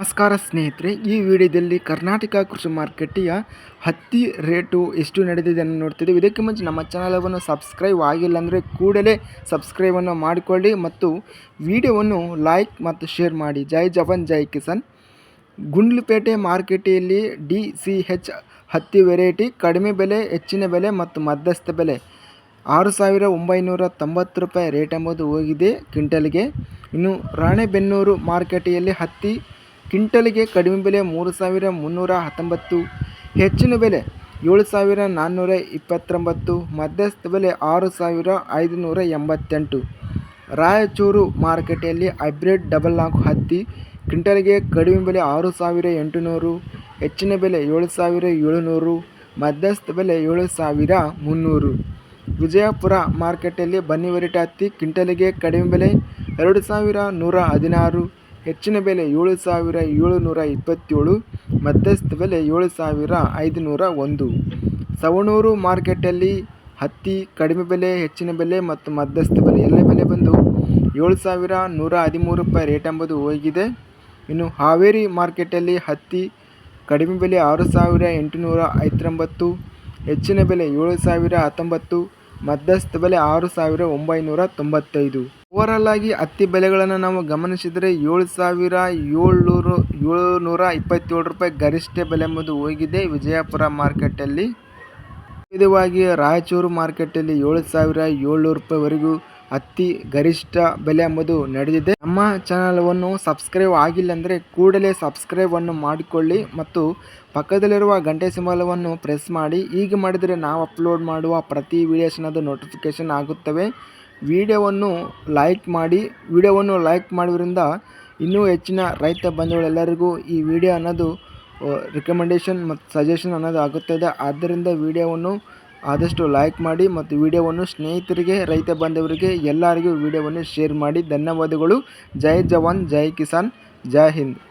ನಮಸ್ಕಾರ ಸ್ನೇಹಿತರೆ, ಈ ವಿಡಿಯೋದಲ್ಲಿ ಕರ್ನಾಟಕ ಕೃಷಿ ಮಾರುಕಟ್ಟೆಯ ಹತ್ತಿ ರೇಟು ಎಷ್ಟು ನಡೆದಿದೆ ಅನ್ನು ನೋಡ್ತಿದ್ದೀವಿ. ಇದಕ್ಕೆ ಮುಂಚೆ ನಮ್ಮ ಚಾನಲವನ್ನು ಸಬ್ಸ್ಕ್ರೈಬ್ ಆಗಿಲ್ಲ ಅಂದರೆ ಕೂಡಲೇ ಸಬ್ಸ್ಕ್ರೈಬನ್ನು ಮಾಡಿಕೊಳ್ಳಿ ಮತ್ತು ವಿಡಿಯೋವನ್ನು ಲೈಕ್ ಮತ್ತು ಶೇರ್ ಮಾಡಿ. ಜೈ ಜವಾನ್, ಜೈ ಕಿಸಾನ್. ಗುಂಡ್ಲುಪೇಟೆ ಮಾರುಕಟ್ಟೆಯಲ್ಲಿ ಡಿ ಸಿ ಹೆಚ್ ಹತ್ತಿ ವೆರೈಟಿ ಕಡಿಮೆ ಬೆಲೆ, ಹೆಚ್ಚಿನ ಬೆಲೆ ಮತ್ತು ಮಧ್ಯಸ್ಥ ಬೆಲೆ. ಆರು ಸಾವಿರ ಒಂಬೈನೂರ ತೊಂಬತ್ತು ರೂಪಾಯಿ ರೇಟ್ ಎಂಬುದು ಹೋಗಿದೆ ಕ್ವಿಂಟಲ್ಗೆ. ಇನ್ನು ರಾಣೆಬೆನ್ನೂರು ಮಾರುಕಟ್ಟೆಯಲ್ಲಿ ಹತ್ತಿ ಕ್ವಿಂಟಲ್ಗೆ ಕಡಿಮೆ ಬೆಲೆ ಮೂರು ಸಾವಿರ ಮುನ್ನೂರ ಹತ್ತೊಂಬತ್ತು, ಹೆಚ್ಚಿನ ಬೆಲೆ ಏಳು ಸಾವಿರ ನಾನ್ನೂರ ಇಪ್ಪತ್ತೊಂಬತ್ತು, ಮಧ್ಯಸ್ಥ ಬೆಲೆ ಆರು ಸಾವಿರ ಐದುನೂರ ಎಂಬತ್ತೆಂಟು. ರಾಯಚೂರು ಮಾರುಕಟ್ಟೆಯಲ್ಲಿ ಹೈಬ್ರಿಡ್ ಡಬಲ್ ನಾಲ್ಕು ಹತ್ತಿ ಕ್ವಿಂಟಲ್ಗೆ ಕಡಿಮೆ ಬೆಲೆ ಆರು ಸಾವಿರ ಎಂಟುನೂರು, ಹೆಚ್ಚಿನ ಬೆಲೆ ಏಳು ಸಾವಿರ ಏಳುನೂರು, ಮಧ್ಯಸ್ಥ ಬೆಲೆ ಏಳು ಸಾವಿರ ಮುನ್ನೂರು. ವಿಜಯಪುರ ಮಾರುಕಟ್ಟೆಯಲ್ಲಿ ಬನ್ನಿ ವೆರೈಟಿ ಹತ್ತಿ ಕ್ವಿಂಟಲ್ಗೆ ಕಡಿಮೆ ಬೆಲೆ ಎರಡು ಸಾವಿರ ನೂರ ಹದಿನಾರು ಹೆಚ್ಚಿನ ಬೆಲೆ ಏಳು ಸಾವಿರ ಏಳುನೂರ ಇಪ್ಪತ್ತೇಳು, ಮಧ್ಯಸ್ಥ ಬೆಲೆ ಏಳು ಸಾವಿರ ಐದುನೂರ ಒಂದು. ಸವಣೂರು ಮಾರ್ಕೆಟಲ್ಲಿ ಹತ್ತಿ ಕಡಿಮೆ ಬೆಲೆ, ಹೆಚ್ಚಿನ ಬೆಲೆ ಮತ್ತು ಮಧ್ಯಸ್ಥ ಬೆಲೆ ಎಲ್ಲ ಬೆಲೆ ಬಂದು ಏಳು ಸಾವಿರ ನೂರ ಹದಿಮೂರು ರೂಪಾಯಿ ರೇಟ್ ಎಂಬುದು ಹೋಗಿದೆ. ಇನ್ನು ಹಾವೇರಿ ಮಾರ್ಕೆಟಲ್ಲಿ ಹತ್ತಿ ಕಡಿಮೆ ಬೆಲೆ ಆರು ಸಾವಿರ ಎಂಟುನೂರ ಐವತ್ತೊಂಬತ್ತು, ಹೆಚ್ಚಿನ ಬೆಲೆ ಏಳು ಸಾವಿರ ಹತ್ತೊಂಬತ್ತು ಮಧ್ಯಸ್ಥ ಬೆಲೆ ಆರು ಸಾವಿರ ಒಂಬೈನೂರ ತೊಂಬತ್ತೈದು. ಓವರಾಲ್ ಆಗಿ ಹತ್ತಿ ಬೆಲೆಗಳನ್ನು ನಾವು ಗಮನಿಸಿದರೆ ಏಳು ಸಾವಿರ ಏಳ್ನೂರು, ಏಳುನೂರ ಇಪ್ಪತ್ತೇಳು ರೂಪಾಯಿ ಗರಿಷ್ಠ ಬೆಲೆ ಎಂಬುದು ಹೋಗಿದೆ ವಿಜಯಪುರ ಮಾರ್ಕೆಟಲ್ಲಿ. ವಿಧವಾಗಿ ರಾಯಚೂರು ಮಾರ್ಕೆಟಲ್ಲಿ ಏಳು ಸಾವಿರ ಏಳ್ನೂರು ರೂಪಾಯಿವರೆಗೂ ಹತ್ತಿ ಗರಿಷ್ಠ ಬೆಲೆ ಎಂಬುದು ನಡೆದಿದೆ. ನಮ್ಮ ಚಾನಲ್ವನ್ನು ಸಬ್ಸ್ಕ್ರೈಬ್ ಆಗಿಲ್ಲ ಅಂದರೆ ಕೂಡಲೇ ಸಬ್ಸ್ಕ್ರೈಬನ್ನು ಮಾಡಿಕೊಳ್ಳಿ ಮತ್ತು ಪಕ್ಕದಲ್ಲಿರುವ ಗಂಟೆ ಸಿಂಬಲವನ್ನು ಪ್ರೆಸ್ ಮಾಡಿ. ಹೀಗೆ ಮಾಡಿದರೆ ನಾವು ಅಪ್ಲೋಡ್ ಮಾಡುವ ಪ್ರತಿ ವಿಡಿಯೋಸ್ನದು ನೋಟಿಫಿಕೇಷನ್ ಆಗುತ್ತವೆ. ವಿಡಿಯೋವನ್ನು ಲೈಕ್ ಮಾಡಿ. ವಿಡಿಯೋವನ್ನು ಲೈಕ್ ಮಾಡೋದ್ರಿಂದ ಇನ್ನೂ ಹೆಚ್ಚಿನ ರೈತ ಬಂಧುಗಳೆಲ್ಲರಿಗೂ ಈ ವಿಡಿಯೋ ಅನ್ನೋದು ರಿಕಮೆಂಡೇಷನ್ ಮತ್ತು ಸಜೆಷನ್ ಅನ್ನೋದು ಆಗುತ್ತದೆ. ಆದ್ದರಿಂದ ವಿಡಿಯೋವನ್ನು ಆದಷ್ಟು ಲೈಕ್ ಮಾಡಿ ಮತ್ತು ವಿಡಿಯೋವನ್ನು ಸ್ನೇಹಿತರಿಗೆ, ರೈತ ಬಾಂಧವರಿಗೆ, ಎಲ್ಲರಿಗೂ ವಿಡಿಯೋವನ್ನು ಶೇರ್ ಮಾಡಿ. ಧನ್ಯವಾದಗಳು. ಜೈ ಜವಾನ್, ಜೈ ಕಿಸಾನ್, ಜೈ ಹಿಂದ್.